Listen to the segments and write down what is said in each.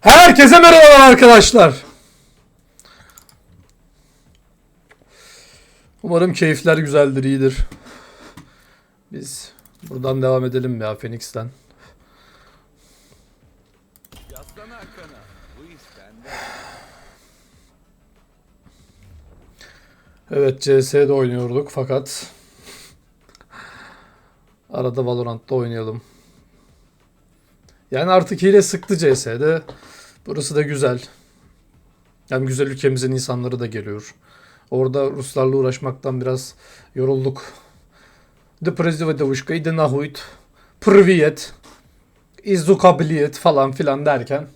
Herkese merhabalar arkadaşlar. Umarım keyifler güzeldir, iyidir. Biz buradan devam edelim ya Phoenix'ten. Evet CS'de oynuyorduk fakat arada Valorant'ta oynayalım. Yani artık hile sıktı CS'de. Burası da güzel. Hem güzel ülkemizin insanları da geliyor. Orada Ruslarla uğraşmaktan biraz yorulduk. The Prezidovadovuşka, ide nahuit, Privyet, izukabiliyet falan filan derken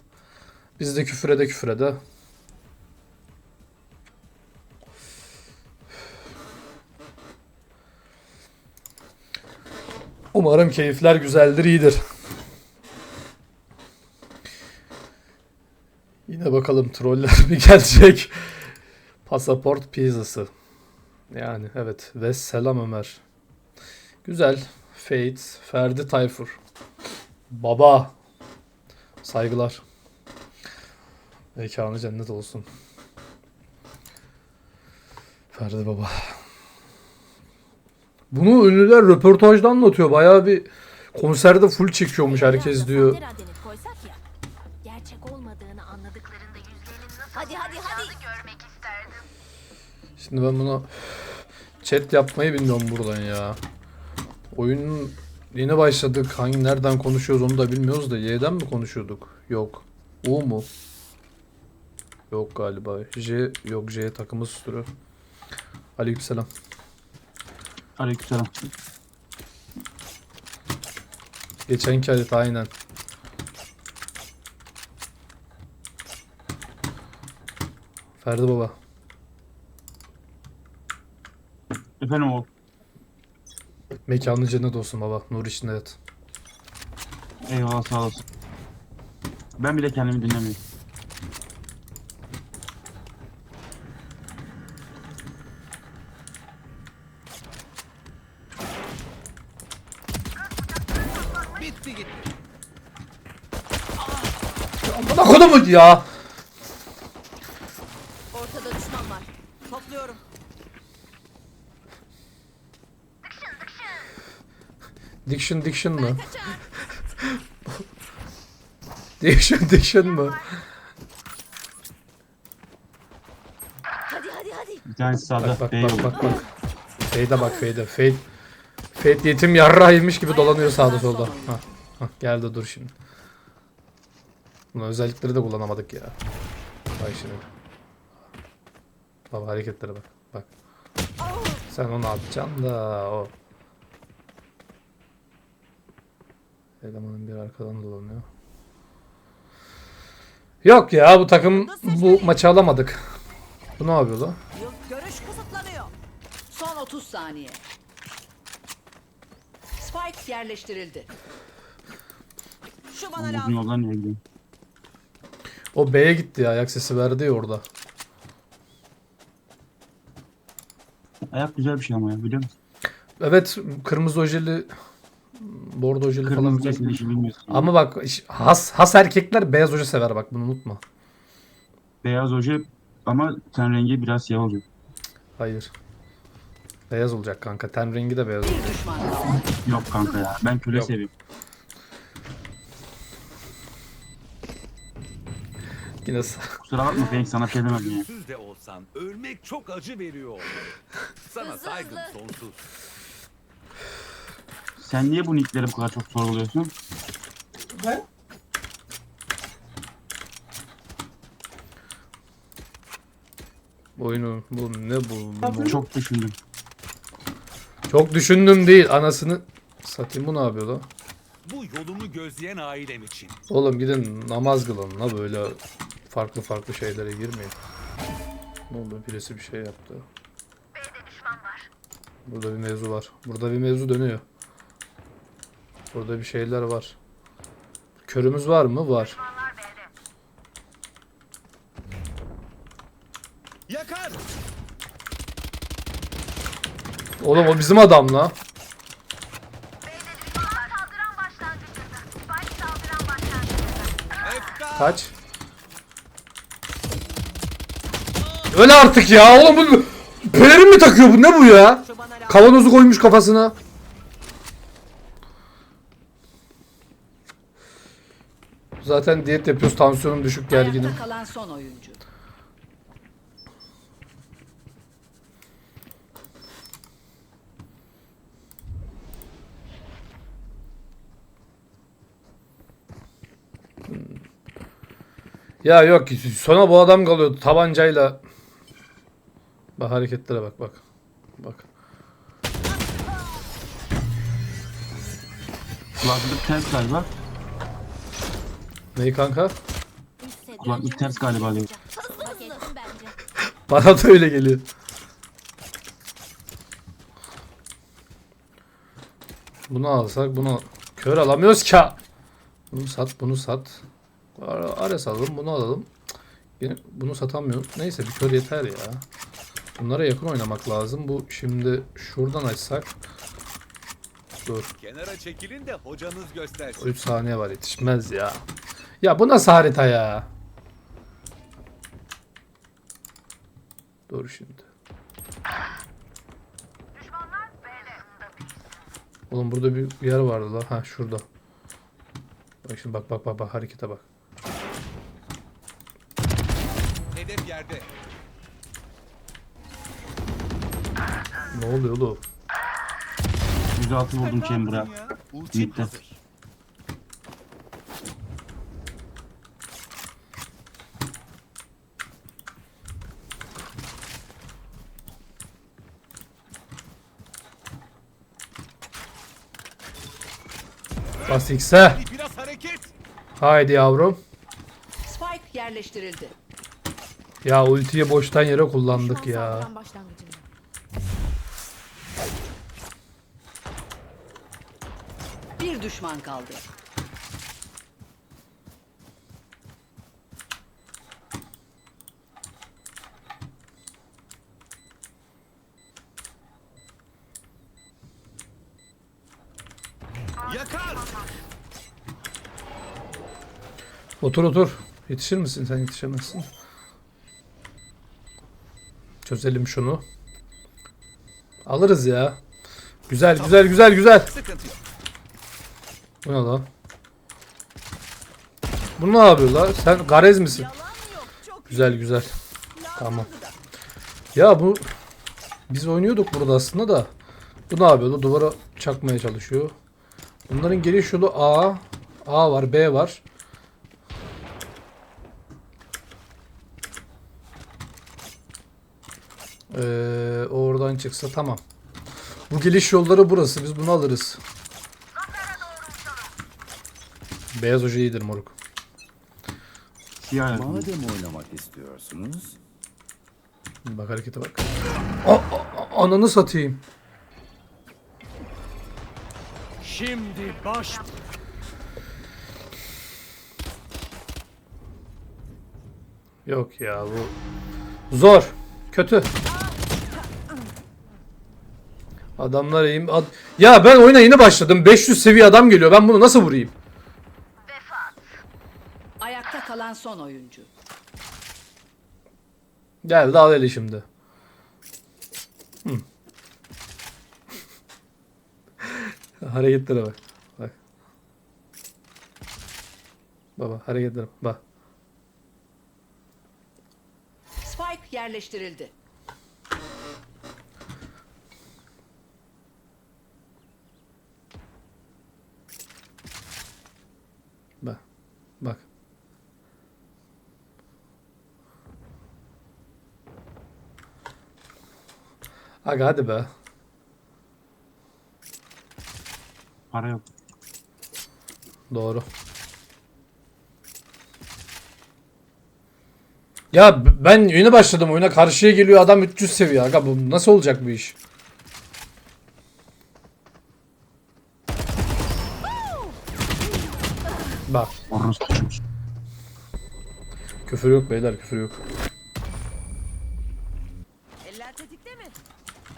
biz de küfürede küfürede Umarım keyifler güzeldir, iyidir. Yine bakalım troller mi gelecek? Pasaport pizzası. Yani evet. Ve selam Ömer. Güzel. Fate. Ferdi Tayfur. Baba. Saygılar. Mekanı cennet olsun. Ferdi Baba. Bunu ünlüler röportajda anlatıyor. Bayağı bir konserde full çekiyormuş herkes diyor. Şimdi ben buna chat yapmayı bilmiyorum buradan ya. Oyunun yeni başladık. Hangi nereden konuşuyoruz onu da bilmiyoruz da Y'den mi konuşuyorduk? Yok. U mu? Yok galiba. J yok J takımı sürü. Aleykümselam. Aleykümselam. Geçenki harita aynen. Ferdi baba. Efendim o. Mekanı cennet olsun baba. Nur içinde yat. Eyvallah sağ olasın. Ben bile kendimi dinlemiyorum. Bana kodumu ya. Ortada düşman var. Topluyorum. Diction diction mı? diction diction mı? Hadi hadi hadi. Bir tanesi sağda. Bak bak bak yolu. bak bak. Fade'e bak Fade'e. Fade. Fade yetim yarrağıymış gibi dolanıyor sağda solda. Ha, ha, geldi dur şimdi. Bunun özellikleri de kullanamadık ya. Bak şimdi. Baba hareketlere bak. Bak. Sen onu atacaksın da o. Elemanın bir arkadan dolanıyor. Yok ya bu takım bu maçı alamadık. Bu ne yapıyor lan? Görüş kısıtlanıyor. Son 30 saniye. Spike yerleştirildi. Şu bana Uzun lazım. yoldan gidiyorsun? O B'ye gitti ya ayak sesi verdi ya orada. Ayak güzel bir şey ama ya biliyor musun? Evet kırmızı ojeli bordo ojeli falan Kırmızı güzel. kesin işi bilmiyorsun. Ama bak has has erkekler beyaz oje sever bak bunu unutma. Beyaz oje ama ten rengi biraz siyah olacak. Hayır. Beyaz olacak kanka. Ten rengi de beyaz olacak. Yok kanka ya. Ben köle Yok. seviyorum. Yine Kusura bakma Fenix sana bir şey demedim ya. Ölümsüz de olsan ölmek çok acı veriyor. Sana saygım sonsuz. Sen niye bu nickleri bu kadar çok sorguluyorsun? oyunu bu ne bu? bu- bu- Çok düşündüm. Çok düşündüm değil anasını satayım bu ne yapıyor lan? Bu yolumu gözleyen ailem için. Oğlum gidin namaz kılın la böyle farklı farklı şeylere girmeyin. Ne oldu birisi bir şey yaptı. Burada bir mevzu var. Burada bir mevzu dönüyor. Burada bir şeyler var. Körümüz var mı? Var. Yakar. Oğlum o bizim adam la. Kaç? Öl artık ya oğlum bu pelerin mi takıyor bu ne bu ya? Kavanozu koymuş kafasına. Zaten diyet yapıyoruz tansiyonum düşük gerginim. Ayakta kalan son oyuncu. Ya yok sona bu adam kalıyordu tabancayla. Bak hareketlere bak bak. Bak. Kulaklık ters galiba. Neyi kanka? Kulaklık ters galiba diyor. Hak ettim bence. Bana da öyle geliyor. Bunu alsak bunu kör alamıyoruz ki. Bunu sat bunu sat. Ar- Ares alalım bunu alalım. Yine bunu satamıyorum. Neyse bir kör yeter ya. Bunlara yakın oynamak lazım. Bu şimdi şuradan açsak. Dur. Kenara çekilin de hocanız göstersin. 3 saniye var yetişmez ya. Ya bu nasıl harita ya? Dur şimdi. Oğlum burada bir yer vardı la. Ha şurada. Bak şimdi bak bak bak bak harekete bak. Hedef yerde. Ne oluyor oğlum? 106 vurdum chamber'a. Mid'de. X'e. Hadi biraz hareket. Haydi yavrum. Spike yerleştirildi. Ya ultiyi boştan yere kullandık ya. Bir düşman kaldı. Yakar. Otur otur. Yetişir misin? Sen yetişemezsin. Çözelim şunu. Alırız ya. Güzel güzel güzel güzel. Bu ne lan? Bu ne yapıyor lan? Sen garez misin? Güzel güzel. Tamam. Ya bu biz oynuyorduk burada aslında da. Bu ne yapıyor? Duvara çakmaya çalışıyor. Bunların geliş yolu A. A var, B var. Oradan çıksa tamam. Bu geliş yolları burası. Biz bunu alırız. Beyaz hoca iyidir moruk. Yaptım. Madem oynamak istiyorsunuz, Bak harekete bak. A- a- ananı satayım. Şimdi baş. Yok ya bu zor. Kötü. Adamlar iyiyim. Ad- ya ben oyuna yeni başladım. 500 seviye adam geliyor. Ben bunu nasıl vurayım? Ayakta kalan son oyuncu. Geldi al eli şimdi. Hı. Hareketlere bak. Bak. Baba hareketlere bak. Spike yerleştirildi. Bak. Bak. Aga hadi be. Para yok. Doğru. Ya ben yeni başladım oyuna karşıya geliyor adam 300 seviye aga bu nasıl olacak bu iş? Bak küfür yok beyler küfür yok. Eller tetikte mi?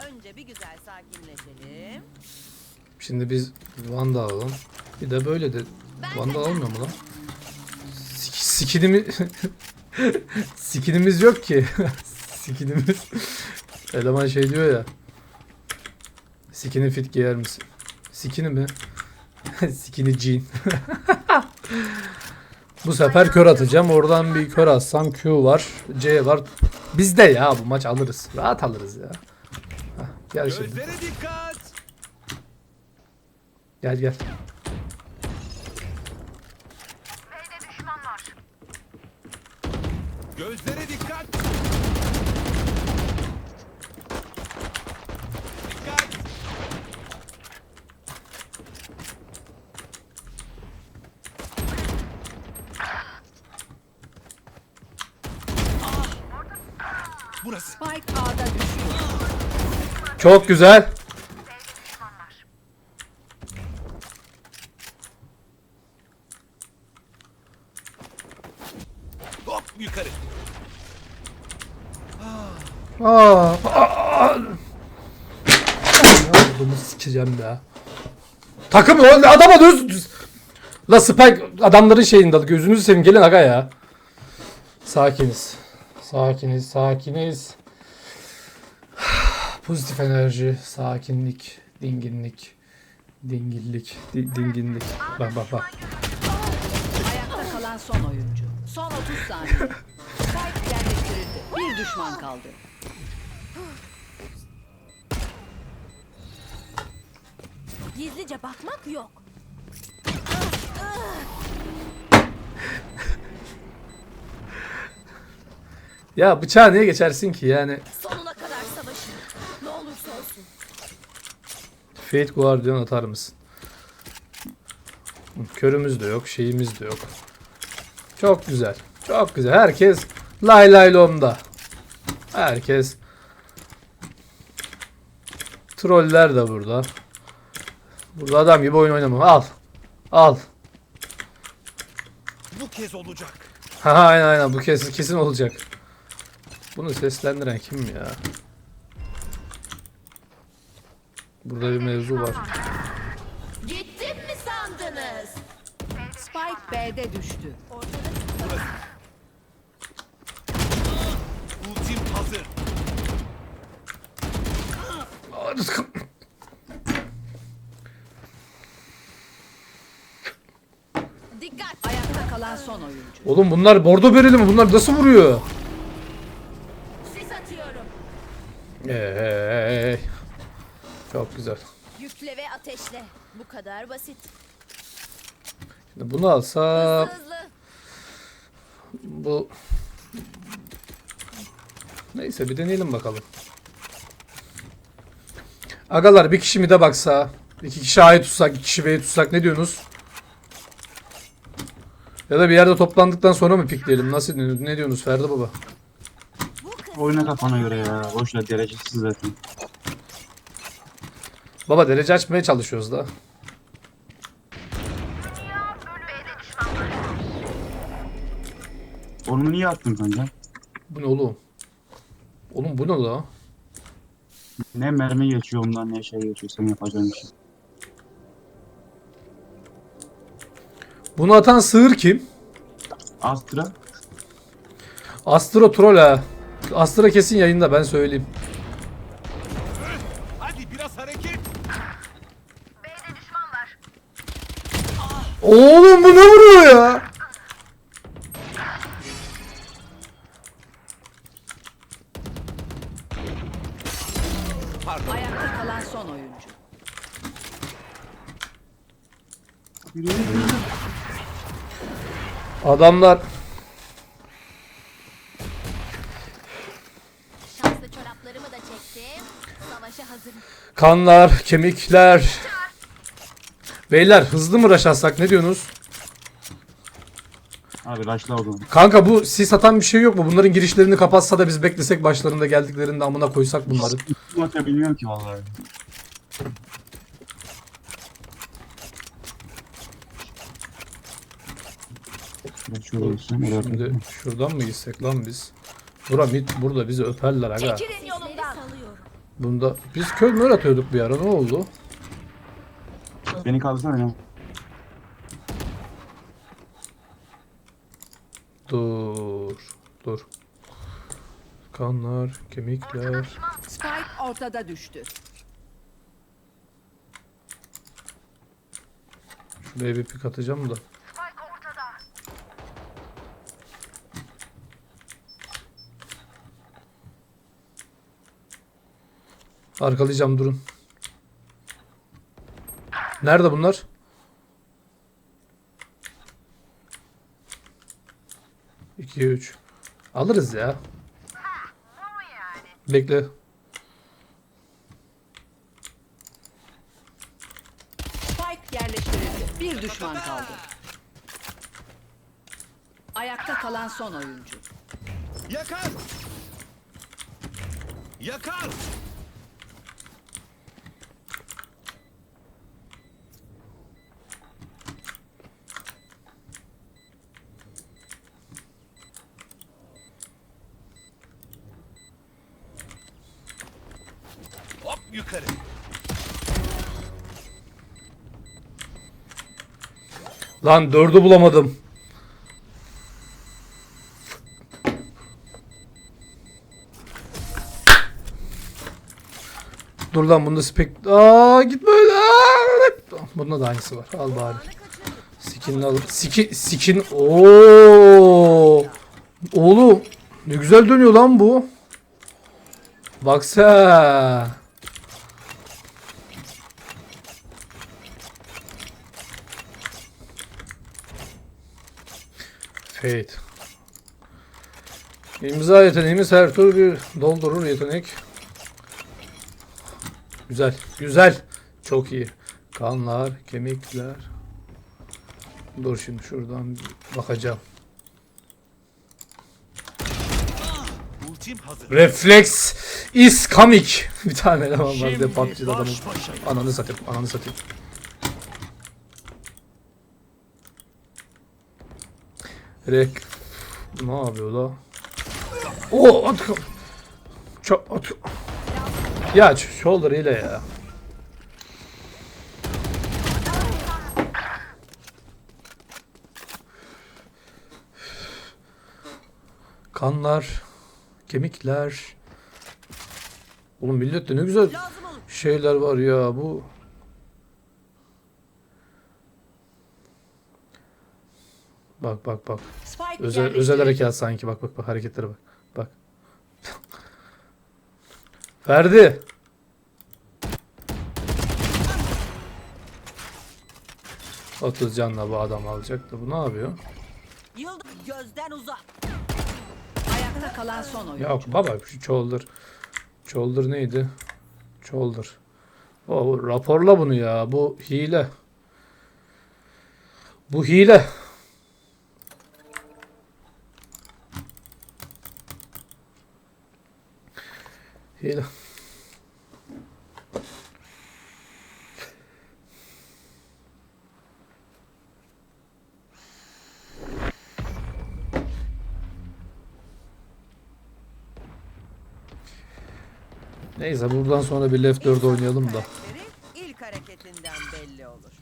Önce bir güzel sakinleşelim. Şimdi biz Vanda alalım. Bir de böyle de Vanda almıyor mu lan? Sik- Skinimi Skinimiz yok ki. Skinimiz. Eleman şey diyor ya. Skinny fit giyer misin? Skinny mi? Skinny jean. Bu sefer kör atacağım. Oradan bir kör atsam Q var. C var. Bizde ya bu maç alırız. Rahat alırız ya. Hah, gel şimdi. Gözlere dikkat. Gel gel. Gözlere dikkat. Dikkat. Burası. Spike A'da düşüyor. Çok güzel. Hop yukarı. Aa, aa. Bunu sikeceğim ya. Takım adama düz. düz- La Spike adamların şeyinde gözünüzü seveyim gelin aga ya. Sakiniz. Sakiniz, sakiniz. Pozitif enerji, sakinlik, dinginlik, dingillik, di- dinginlik. Bak bak bak. Ayakta kalan son oyuncu. Son 30 saniye. Spike yerleştirildi. Bir düşman kaldı. Gizlice bakmak yok. Ya bıçağı niye geçersin ki yani? Sonuna kadar savaşın. Ne olursa olsun. Fate Guardian atar mısın? Körümüz de yok, şeyimiz de yok. Çok güzel. Çok güzel. Herkes lay lay lomda. Herkes Troller de burada. Burada adam gibi oyun oynamam. Al. Al. Bu kez olacak. Ha aynen aynen bu kesin kesin olacak. Bunu seslendiren kim ya? Burada bir mevzu var. Gittim mi sandınız? Spike B'de düştü. Ultim hazır. Dikkat. Ayakta kalan son oyuncu. Oğlum bunlar bordo bereli mi? Bunlar nasıl vuruyor? Sis atıyorum. Çok güzel. Yükle ve ateşle. Bu kadar basit. Şimdi bunu alsam Hızlı hızlı. bu Neyse bir deneyelim bakalım. Agalar bir kişi mi de baksa, iki kişi A'yı tutsak, iki kişi B'yi tutsak ne diyorsunuz? Ya da bir yerde toplandıktan sonra mı pikleyelim? Nasıl ne diyorsunuz Ferdi baba? Oyna kafana göre ya. Boşver derecesiz zaten. Baba derece açmaya çalışıyoruz da. Onu niye attın kanka? Bu ne oğlum? Oğlum bu ne la? Ne mermi geçiyor ondan ne şey geçiyor. Sen yapacağın şey. Bunu atan sığır kim? Astra. Astro troll ha. Astra kesin yayında ben söyleyeyim. Hadi biraz hareket. Oğlum bu ne vuruyor ya? Adamlar Şanslı çoraplarımı da çektim. Savaşa hazırım. kanlar, kemikler. Beyler hızlı mı rush atsak ne diyorsunuz? Abi raşla o zaman. Kanka bu sis atan bir şey yok mu? Bunların girişlerini kapatsa da biz beklesek başlarında geldiklerinde amına koysak bunları. Maça bilmiyorum ki vallahi. Ben şöyle olsun. oraya Şimdi şuradan mı gitsek lan biz? Bura mid burada bizi öperler aga. Çekilin yolumdan. salıyorum. Bunda biz köy mü atıyorduk bir ara ne oldu? Beni kaldırsana ya. Dur. Dur. Kanlar, kemikler. Spike ortada düştü. Şuraya bir pik atacağım da. Arkalayacağım durun. Nerede bunlar? İki, üç. Alırız ya. Bekle. Spike yerleştirildi. Bir düşman kaldı. Ayakta kalan son oyuncu. Yakar! Yakar! Hop yukarı. Lan dördü bulamadım. Dur lan bunda spek... Aa gitme öyle. Aa! Bunda da aynısı var. Al bari. Skinini alır. Skin... Skin... Oo. Oğlum. Ne güzel dönüyor lan bu. Baksana. Fate. İmza yeteneğimiz her tur bir doldurur yetenek. Güzel, güzel. Çok iyi. Kanlar, kemikler. Dur şimdi şuradan bakacağım. Reflex is coming. Bir tane eleman var bir de PUBG'de adamın. Ananı satayım, ananı satayım. Rek. Ne yapıyor la? Oo at. Çok at. Ya shoulder ile ya. Kanlar, kemikler. Oğlum millette ne güzel şeyler var ya bu. Bak bak bak. Spike Özel özel harekat sanki bak bak bak hareketlere bak. Bak. Ferdi. Otuz canla bu adam alacak da bu ne yapıyor? Yıldız gözden uzak. Ayakta kalan son oyuncu. Yok baba şu shoulder. Shoulder neydi? Shoulder. O raporla bunu ya. Bu hile. Bu hile. Hile. Neyse buradan sonra bir left 4 oynayalım da. İlk hareketinden belli olur.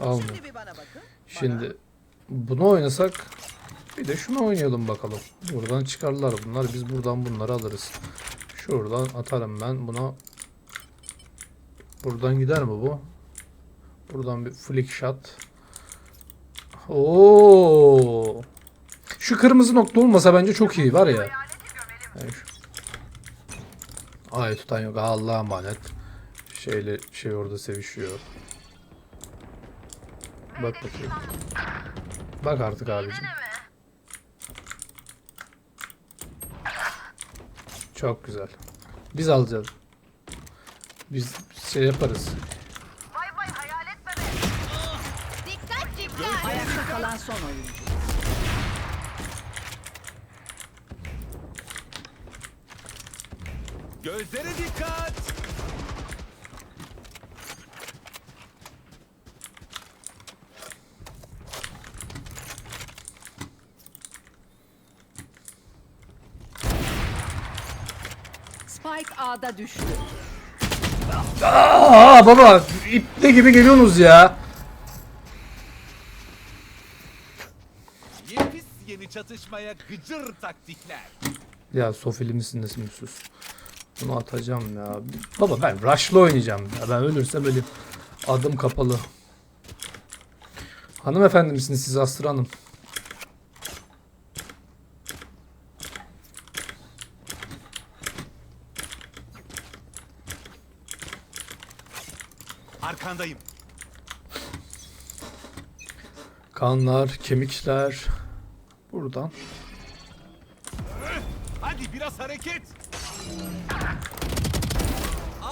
Almıyor. Şimdi bir bana bakın. Şimdi bunu oynasak bir de şunu oynayalım bakalım. Buradan çıkarlar bunlar. Biz buradan bunları alırız. Şuradan atarım ben buna. Buradan gider mi bu? Buradan bir flick shot. Oo. Şu kırmızı nokta olmasa bence çok iyi var ya. Ay tutan yok. Allah'a emanet. Şeyle şey orada sevişiyor. Bak bakayım. Bak artık abicim. Çok güzel. Biz alacağız. Biz şey yaparız. Ayakta kalan son oyuncu. Gözlere dikkat! Spike A'da düştü. Aa baba iple gibi geliyorsunuz ya. Yepis yeni çatışmaya gıcır taktikler. Ya Sofili misin nesin sus. Bunu atacağım ya. Baba ben Rush'la oynayacağım ya. Ben ölürsem öleyim. Adım kapalı. Hanımefendi misiniz siz Aslı Hanım? Arkandayım. Kanlar, kemikler. Buradan. Hadi biraz hareket.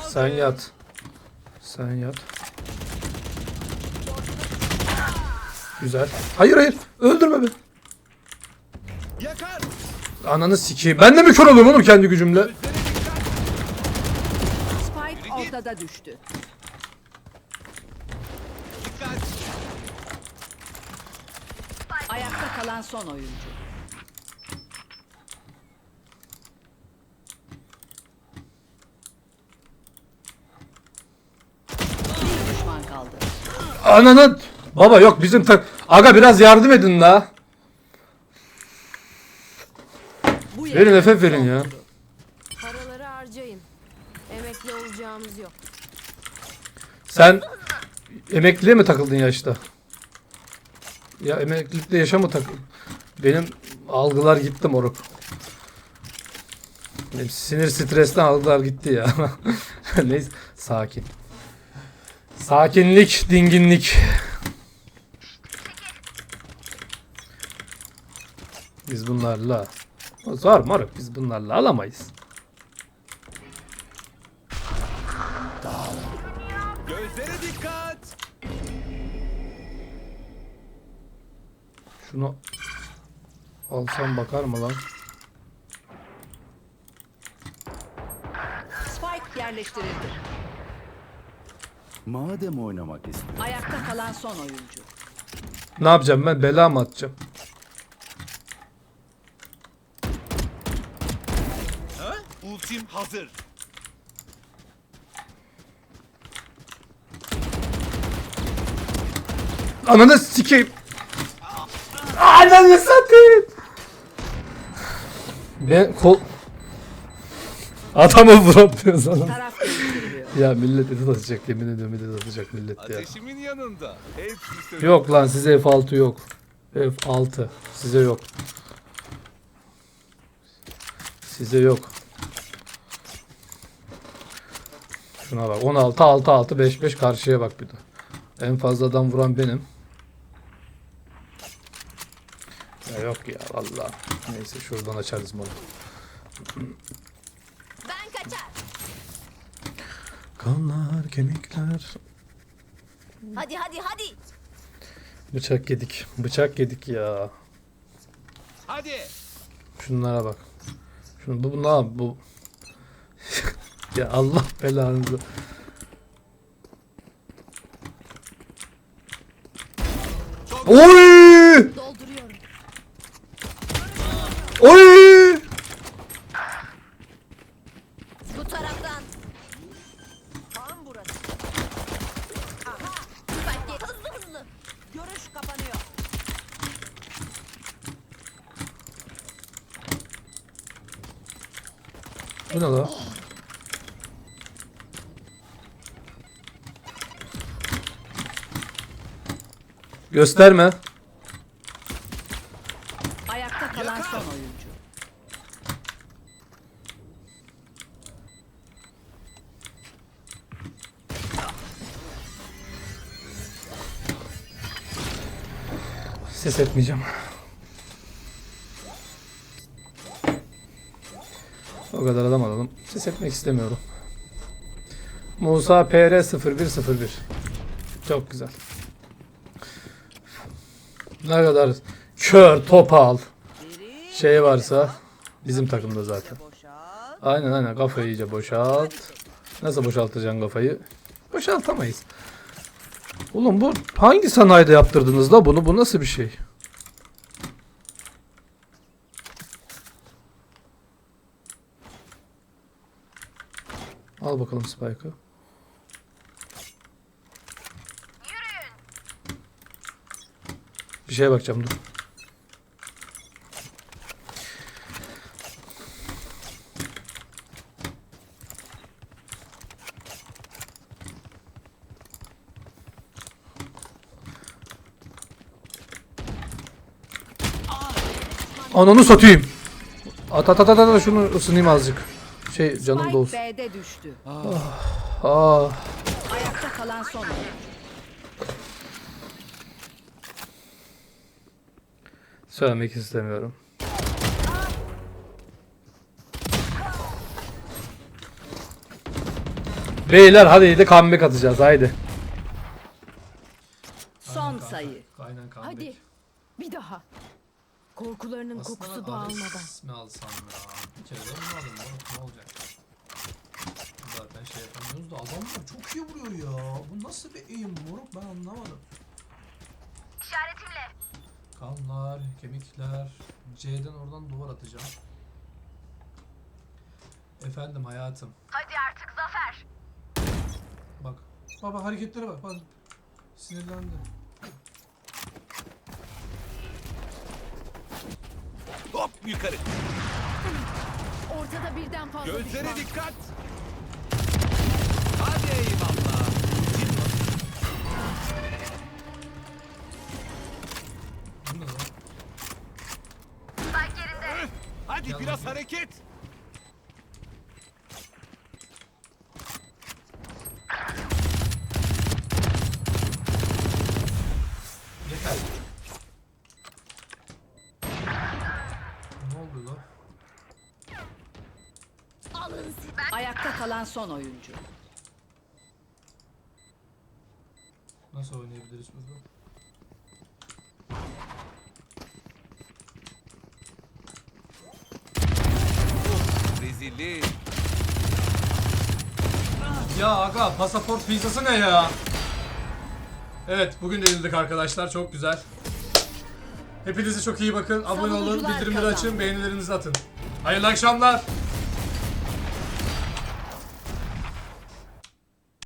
Sen yat. Sen yat. Güzel. Hayır hayır. Öldürme beni. Yakar. Ananı sikeyim. Ben de mi kör oluyorum oğlum kendi gücümle? Spike ortada düştü. Dikkat. Ayakta kalan son oyuncu. Bir düşman kaldı. Ananı. Baba yok bizim tak... Aga biraz yardım edin la. Bu Verin yarı FF verin ya. Paraları harcayın. Emekli olacağımız yok. Sen emekliliğe mi takıldın yaşta? Ya emeklilikte yaşa mı takıldın? Benim algılar gitti moruk. Sinir stresten algılar gitti ya. Neyse sakin. Sakinlik, dinginlik. Biz bunlarla zor moruk biz bunlarla alamayız. Şunu alsam bakar mı lan? Spike yerleştirildi. Madem oynamak istiyorsun, Ayakta kalan son oyuncu. Ne yapacağım ben? Bela mı atacağım? Ha? Ultim hazır. Ananı sikeyim. Ananı satayım. Ben kol... Adamı vuramıyor sana. Taraf değiştiriliyor. Ya millet edit atacak yemin ediyorum edit atacak millet ya. Ateşimin yanında. Hepsi sönük. Yok lan size F6 yok. F6 size yok. Size yok. Şuna bak 16 6 6 5 5 karşıya bak bir de. En fazla adam vuran benim. Ya vallahi. Neyse şuradan açarız bunu. Ben kaçar. Kanlar, kemikler. Hadi hadi hadi. Bıçak yedik. Bıçak yedik ya. Hadi. Şunlara bak. Şunu bu, bu ne yap- bu? ya Allah belanızı. Oy! Dolduruyorum. Oy! Bu taraftan. Tam burası. Spike ye- hızlı hızlı. Görüş kapanıyor. Bu ne la? Gösterme. Ayakta kalan son oyuncu. Ses etmeyeceğim. O kadar adam alalım. Ses etmek istemiyorum. Musa PR 0101. Çok güzel. Ne kadar kör topal şey varsa bizim takımda zaten. Aynen aynen kafayı iyice boşalt. Nasıl boşaltacaksın kafayı? Boşaltamayız. Oğlum bu hangi sanayide yaptırdınız da bunu? Bu nasıl bir şey? Al bakalım Spike'ı. şeye bakacağım dur. Ananı satayım. At at at at, at şunu ısınayım azıcık. Şey canım da olsun. Ah. Ah. Ayakta kalan son. Söylemek istemiyorum. Beyler hadi de comeback atacağız haydi. Son sayı. Aynen comeback. Hadi. Bir daha. Korkularının kokusu dağılmadan. mi alsam ya? Bir kere de aldım moruk ne olacak? Zaten şey yapamıyoruz da adamlar çok iyi vuruyor ya. Bu nasıl bir eğim moruk ben anlamadım. Kanlar, kemikler. C'den oradan duvar atacağım. Efendim hayatım. Hadi artık Zafer. Bak. Baba hareketlere bak. Bak. Sinirlendi. Hop yukarı. Ortada birden fazla Gözlere düşman. dikkat. Hadi eyvallah. Hadi Yalnız biraz bir- hareket. Yeter. Ne oldu lan? Alın. Ayakta kalan son oyuncu. Nasıl oynayabiliriz burada? Ya aga pasaport pizzası ne ya? Evet bugün de yenildik arkadaşlar çok güzel. Hepinize çok iyi bakın. Abone olun, bildirimleri açın, beğenilerinizi atın. Hayırlı akşamlar.